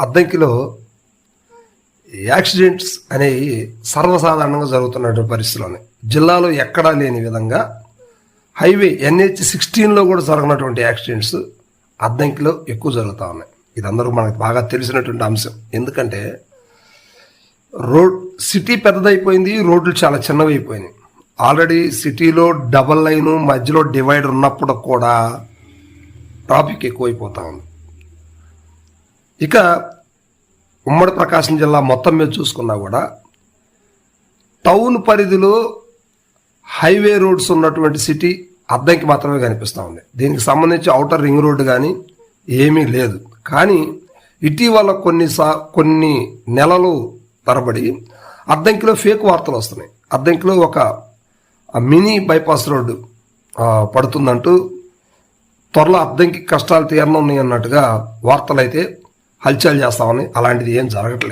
అద్దంకిలో accidents అనేవి సర్వసాధారణంగా జరుగుతున్నటువంటి పరిస్థితులు ఉన్నాయి జిల్లాలో ఎక్కడా లేని విధంగా హైవే ఎన్హెచ్ సిక్స్టీన్లో కూడా జరగనటువంటి యాక్సిడెంట్స్ అద్దంకిలో ఎక్కువ జరుగుతూ ఉన్నాయి. ఇది అందరూ మనకు బాగా తెలిసినటువంటి అంశం. ఎందుకంటే రోడ్ సిటీ పెద్దదైపోయింది రోడ్లు చాలా చిన్నవైపోయినాయి. ఆల్రెడీ సిటీలో డబల్ లైను మధ్యలో డివైడర్ ఉన్నప్పుడు కూడా ట్రాఫిక్ ఎక్కువైపోతా ఉంది. ఇక ఉమ్మడి ప్రకాశం జిల్లా మొత్తం మీద చూసుకున్నా కూడా టౌన్ పరిధిలో హైవే రోడ్స్ ఉన్నటువంటి సిటీ అద్దంకి మాత్రమే కనిపిస్తూ ఉంది. దీనికి సంబంధించి అవుటర్ రింగ్ రోడ్డు కానీ ఏమీ లేదు. కానీ ఇటీవల కొన్ని సా కొన్ని నెలలు తరబడి అద్దంకిలో ఫేక్ వార్తలు వస్తున్నాయి. అద్దంకిలో ఒక మినీ బైపాస్ రోడ్డు పడుతుందంటూ త్వరలో అద్దంకి కష్టాలు తీరనున్నాయి అన్నట్టుగా వార్తలు అయితే హల్చల్ చేస్తామని అలాంటిది ఏం జరగట్లేదు.